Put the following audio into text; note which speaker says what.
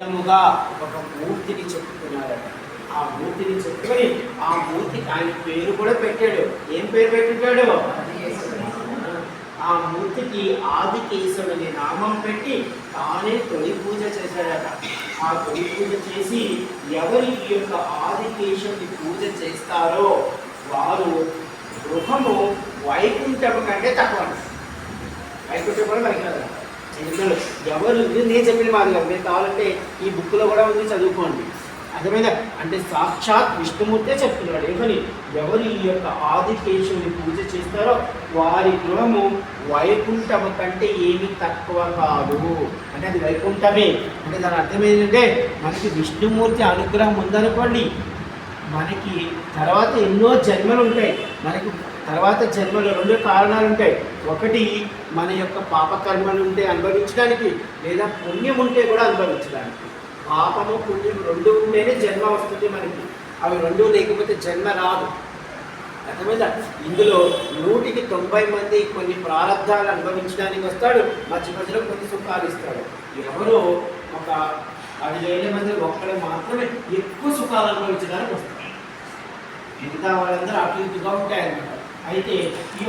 Speaker 1: విధముగా ఒక మూర్తిని చెప్పుకున్నాడట. ఆ మూర్తిని చెప్పుకొని ఆ మూర్తికి ఆయన పేరు కూడా పెట్టాడు. ఏం పేరు పెట్టాడు ఆ మూర్తికి ఆది కేశవుని నామం పెట్టి తానే తొలి పూజ చేశాడట. ఆ తొలి పూజ చేసి ఎవరి ఈ యొక్క ఆదికేశవుని పూజ చేస్తారో వారు గృహము వైకుంఠము కంటే తక్కువ. వైకుంఠం కూడా మనకి ఎందుకంటే ఎవరు నేను చెప్పిన మాట మీరు కావాలంటే ఈ బుక్లో కూడా ఉంది చదువుకోండి. అర్థమైందా? అంటే సాక్షాత్ విష్ణుమూర్తే చెప్తున్నాడు. ఏమని? ఎవరు ఈ యొక్క ఆదికేశుని పూజ చేస్తారో వారి గృహము వైకుంఠము కంటే ఏమి తక్కువ కాదు. అంటే అది వైకుంఠమే. అంటే దాని అర్థం ఏంటంటే మనకి విష్ణుమూర్తి అనుగ్రహం ఉందనుకోండి మనకి తర్వాత ఎన్నో జన్మలు ఉంటాయి. మనకి తర్వాత జన్మలో రెండు కారణాలు ఉంటాయి. ఒకటి మన యొక్క పాపకర్మలు ఉంటే అనుభవించడానికి లేదా పుణ్యం ఉంటే కూడా అనుభవించడానికి. పాపము పుణ్యం రెండు ఉంటేనే జన్మ వస్తుంది మనకి. అవి రెండు లేకపోతే జన్మ రాదు. అర్థమైందా? ఇందులో నూటికి తొంభై మంది కొన్ని ప్రారంధాలు అనుభవించడానికి వస్తాడు. మధ్య మధ్యలో కొన్ని సుఖాలు ఇస్తాడు. ఎవరో ఒక పదివేల మంది ఒక్కడే మాత్రమే ఎక్కువ సుఖాలు అనుభవించడానికి వస్తారు. మిగతా వాళ్ళందరూ అటు ఇటుగా ఉంటాయన్నమాట. అయితే ఈ